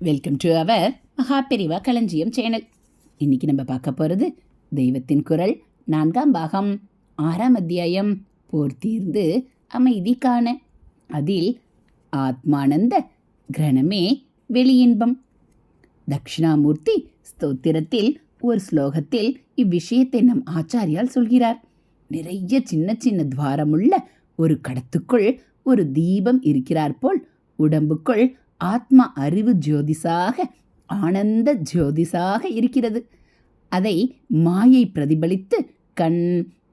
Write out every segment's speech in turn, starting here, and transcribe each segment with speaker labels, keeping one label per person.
Speaker 1: Welcome to our Maha Periyava களஞ்சியம் channel இன்னைக்கு நம்ம பார்க்க போகிறது தெய்வத்தின் குரல். நான்காம் பாகம் ஆறாம் அத்தியாயம் போர் தீர்ந்து அமைதி காண. அதில் ஆத்மானந்த கிரணமே வெளியின்பம். தக்ஷணாமூர்த்தி ஸ்தோத்திரத்தில் ஒரு ஸ்லோகத்தில் இவ்விஷயத்தை நம் ஆச்சாரியால் சொல்கிறார். நிறைய சின்ன சின்ன துவாரமுள்ள ஒரு கடத்துக்குள் ஒரு தீபம் இருக்கிறார் போல் உடம்புக்குள் ஆத்மா அறிவு ஜோதிசாக ஆனந்த ஜோதிசாக இருக்கிறது. அதை மாயை பிரதிபலித்து கண்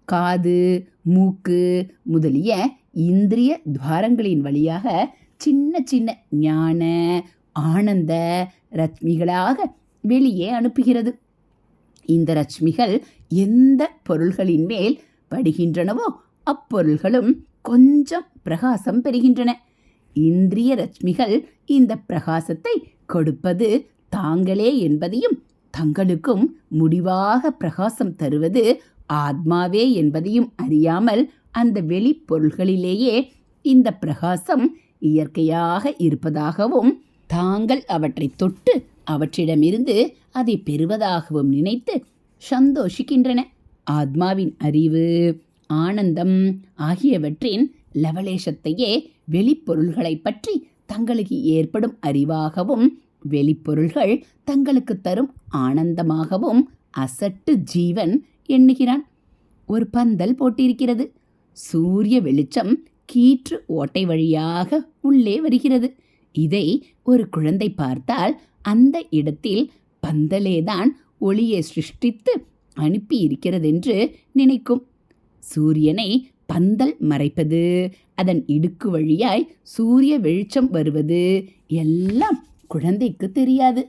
Speaker 1: காது மூக்கு முதலிய இந்திரிய துவாரங்களின் வழியாக சின்ன சின்ன ஞான ஆனந்த ரத்மிகளாக வெளியே அனுப்புகிறது. இந்த ரச்மிகள் எந்த பொருள்களின் மேல் படுகின்றனவோ அப்பொருள்களும் கொஞ்சம் பிரகாசம் பெறுகின்றன. இந்திரிய ரச்மிகள் இந்த பிரகாசத்தை கொடுப்பது தாங்களே என்பதையும் தங்களுக்கும் முடிவாக பிரகாசம் தருவது ஆத்மாவே என்பதையும் அறியாமல் அந்த வெளிப்பொருள்களிலேயே இந்த பிரகாசம் இயற்கையாக இருப்பதாகவும் தாங்கள் அவற்றை தொட்டு அவற்றிடமிருந்து அதை பெறுவதாகவும் நினைத்து சந்தோஷிக்கின்றன. ஆத்மாவின் அறிவு ஆனந்தம் ஆகியவற்றின் லவலேசத்தையே வெளிப்பொருள்களை பற்றி தங்களுக்கு ஏற்படும் அறிவாகவும் வெளிப்பொருள்கள் தங்களுக்கு தரும் ஆனந்தமாகவும் அசட்டு ஜீவன் எண்ணுகிறான். ஒரு பந்தல் போட்டிருக்கிறது. சூரிய வெளிச்சம் கீற்று ஓட்டை வழியாக உள்ளே வருகிறது. இதை ஒரு குழந்தை பார்த்தால் அந்த இடத்தில் பந்தலேதான் ஒளியை சிருஷ்டித்து அனுப்பி இருக்கிறதென்று நினைக்கும். சூரியனை பந்தல் மறைப்பது அதன் இடுக்கு வழியாய் சூரிய வெளிச்சம் வருவது எல்லாம் குழந்தைக்கு தெரியாது.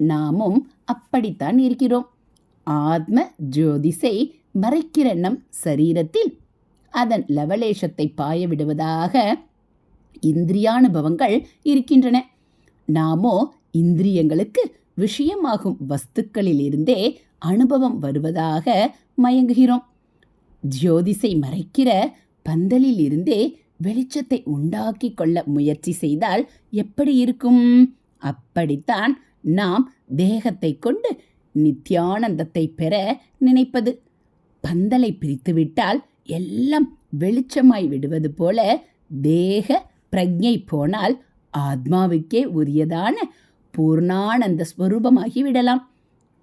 Speaker 1: நாமும் அப்படித்தான் இருக்கிறோம். ஆத்ம ஜோதிஷை மறைக்கிற நம் சரீரத்தில் அதன் லவலேஷத்தை பாய விடுவதாக இந்திரியானுபவங்கள் இருக்கின்றன. நாமோ இந்திரியங்களுக்கு விஷயமாகும் வஸ்துக்களிலிருந்தே அனுபவம் வருவதாக மயங்குகிறோம். ஜோதிசை மறைக்கிற பந்தலில் இருந்தே வெளிச்சத்தை உண்டாக்கி கொள்ள முயற்சி செய்தால் எப்படி இருக்கும்? அப்படித்தான் நாம் தேகத்தை கொண்டு நித்யானந்தத்தை பெற நினைப்பது. பந்தலை பிரித்துவிட்டால் எல்லாம் வெளிச்சமாய் விடுவது போல தேக பிரஜை போனால் ஆத்மாவுக்கே உரியதான பூர்ணானந்த ஸ்வரூபமாகி விடலாம்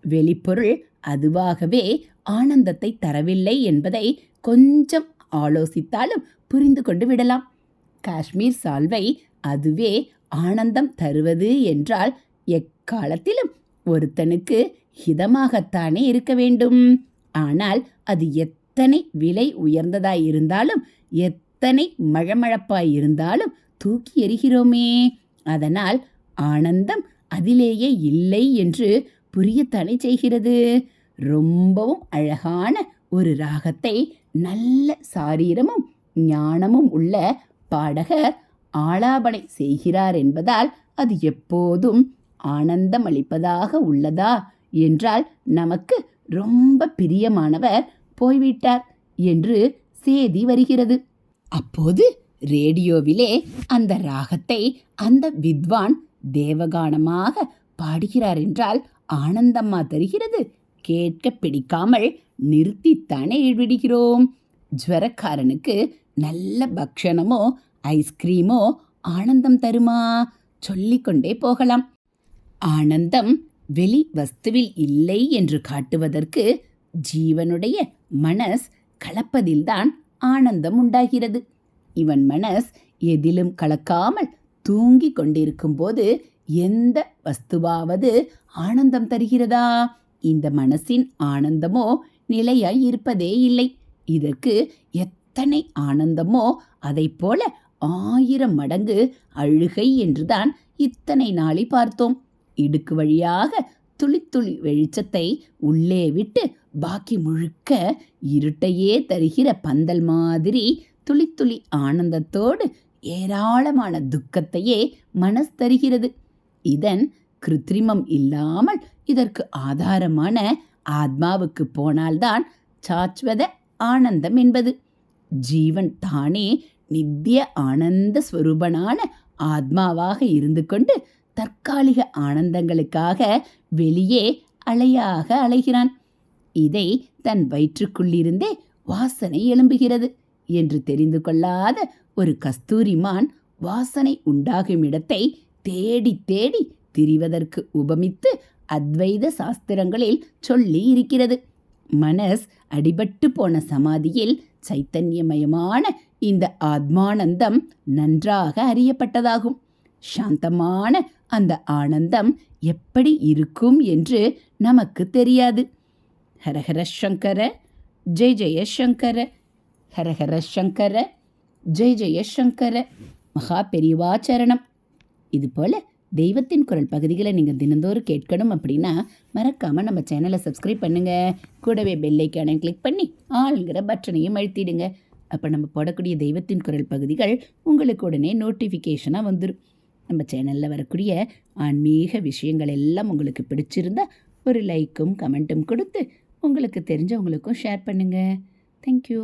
Speaker 1: வெளிப்பொருள் அதுவாகவே ஆனந்தத்தை தரவில்லை என்பதை கொஞ்சம் ஆலோசித்தாலும் புரிந்து கொண்டு விடலாம். காஷ்மீர் சால்வை அதுவே ஆனந்தம் தருவது என்றால் எக்காலத்திலும் ஒருத்தனுக்கு ஹிதமாகத்தானே இருக்க வேண்டும். ஆனால் அது எத்தனை விலை உயர்ந்ததாய் இருந்தாலும் எத்தனை மழமழப்பாய் இருந்தாலும் தூக்கி எறிகிறோமே. அதனால் ஆனந்தம் அதிலேயே இல்லை என்று புரியத்தானே செய்கிறது. ரொம்பவும் அழகான ஒரு ராகத்தை நல்ல சாரீரமும் ஞானமும் உள்ள பாடகர் ஆலாபனை செய்கிறார் என்பதால் அது எப்போதும் ஆனந்தம் அளிப்பதாக உள்ளதா என்றால் நமக்கு ரொம்ப பிரியமானவர் போய்விட்டார் என்று செய்தி வருகிறது. அப்போது ரேடியோவிலே அந்த ராகத்தை அந்த வித்வான் தேவகானமாக பாடுகிறார் என்றால் ஆனந்தம்மா தருகிறது. கேட்க பிடிக்காமல் நிறுத்தித்தானே விடுகிறோம். ஜுவரக்காரனுக்கு நல்ல பக்ஷணமோ ஐஸ்கிரீமோ ஆனந்தம் தருமா? சொல்லிக்கொண்டே போகலாம். ஆனந்தம் வெளி வஸ்துவில் இல்லை என்று காட்டுவதற்கு ஜீவனுடைய மனஸ் கலப்பதில்தான் ஆனந்தம் உண்டாகிறது. இவன் மனஸ் எதிலும் கலக்காமல் தூங்கிக் கொண்டிருக்கும் போது எந்த வஸ்துவாவது ஆனந்தம் தருகிறதா? இந்த மனசின் ஆனந்தமோ நிலையாய் இருப்பதே இல்லை. இதற்கு எத்தனை ஆனந்தமோ அதை போல ஆயிரம் மடங்கு அழுகை என்றுதான் இத்தனை நாளை பார்த்தோம். இடுக்கு வழியாக துளித்துளி வெளிச்சத்தை உள்ளே விட்டு பாக்கி முழுக்க இருட்டையே தருகிற பந்தல் மாதிரி துளித்துளி ஆனந்தத்தோடு ஏராளமான துக்கத்தையே மனஸ் தருகிறது. இதன் கிருத்திரிமம் இல்லாமல் இதற்கு ஆதாரமான ஆத்மாவுக்கு போனால்தான் சாஸ்வத ஆனந்தம் என்பது. ஜீவன் தானே நித்திய ஆனந்த ஸ்வரூபனான ஆத்மாவாக இருந்து கொண்டு தற்காலிக ஆனந்தங்களுக்காக வெளியே அலையாக அலைகிறான். இதை தன் வயிற்றுக்குள்ளிருந்தே வாசனை எழும்புகிறது என்று தெரிந்து கொள்ளாத ஒரு கஸ்தூரிமான் வாசனை உண்டாகும் இடத்தை தேடி தேடி திரிவதற்கு உபமித்து அத்வைத சாஸ்திரங்களில் சொல்லி இருக்கிறது. மனஸ் அடிபட்டு போன சமாதியில் சைத்தன்யமயமான இந்த ஆத்மானந்தம் நன்றாக அறியப்பட்டதாகும். சாந்தமான அந்த ஆனந்தம் எப்படி இருக்கும் என்று நமக்கு தெரியாது. ஹரஹர சங்கர ஜெய் ஜெயசங்கர ஹரஹர சங்கர ஜெய் ஜெயசங்கர மகா பெரிவாச்சரணம் இதுபோல் தெய்வத்தின் குரல் பகுதிகளை நீங்கள் தினந்தோறும் கேட்கணும் அப்படின்னா மறக்காமல் நம்ம சேனலை சப்ஸ்கிரைப் பண்ணுங்கள் கூடவே பெல்லைக்கான கிளிக் பண்ணி ஆளுங்கிற பட்டனையும் அழுத்திடுங்க. அப்போ நம்ம போடக்கூடிய தெய்வத்தின் குரல் பகுதிகள் உங்களுக்கு உடனே நோட்டிஃபிகேஷனாக வந்துடும் நம்ம சேனலில் வரக்கூடிய ஆன்மீக விஷயங்கள் எல்லாம் உங்களுக்கு பிடிச்சிருந்தா ஒரு லைக்கும் கமெண்ட்டும் கொடுத்து உங்களுக்கு தெரிஞ்சவங்களுக்கும் ஷேர் பண்ணுங்கள் தேங்க்யூ